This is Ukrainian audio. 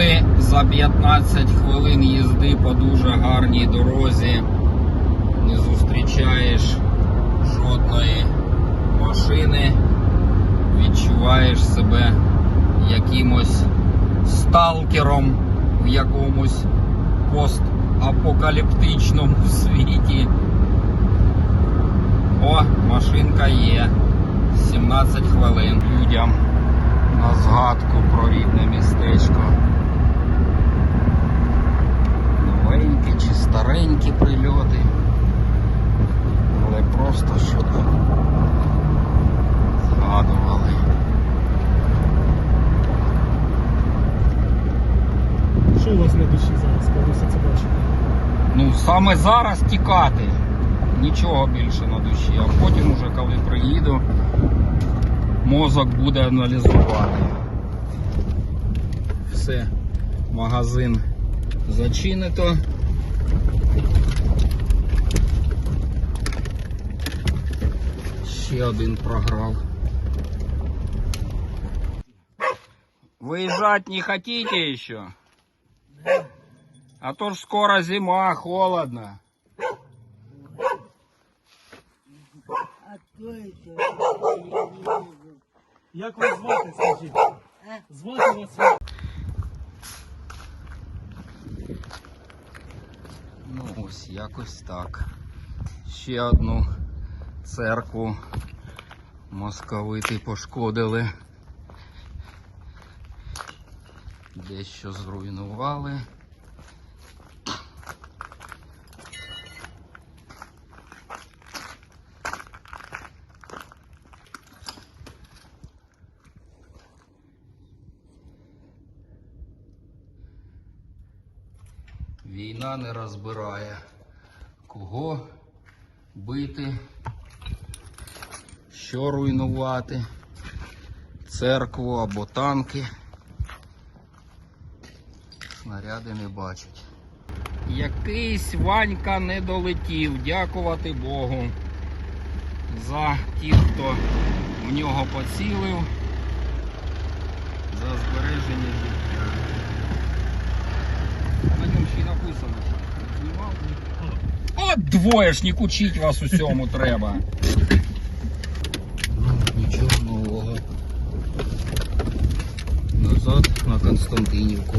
Коли за 15 хвилин їзди по дуже гарній дорозі не зустрічаєш жодної машини, відчуваєш себе якимось сталкером в якомусь постапокаліптичному світі. О, машинка є. 17 хвилин людям на згадку про рідне містечко. Новенькі чи старенькі прильоти. Але просто щоб згадували. Що у вас на душі зараз, коли все це бачите? Ну, саме зараз тікати. Нічого більше на душі. А потім уже коли приїду, мозок буде аналізувати. Все, магазин зачинито. Ще один програв. Выезжать не хотите еще? А то ж скоро зима, холодно. А кто это? Як вас звати, скажіть? А? Звати вас Ну ось якось так. Ще одну церкву московити пошкодили. Дещо зруйнували. Війна не розбирає, кого бити, що руйнувати, церкву або танки. Снаряди не бачать. Якийсь Ванька не долетів, дякувати Богу за тих, хто в нього поцілив, за збереження життя. На ньому ще й написано. От двоєшник, учить вас усьому треба. Ну, нічого нового. Назад на Константинівку.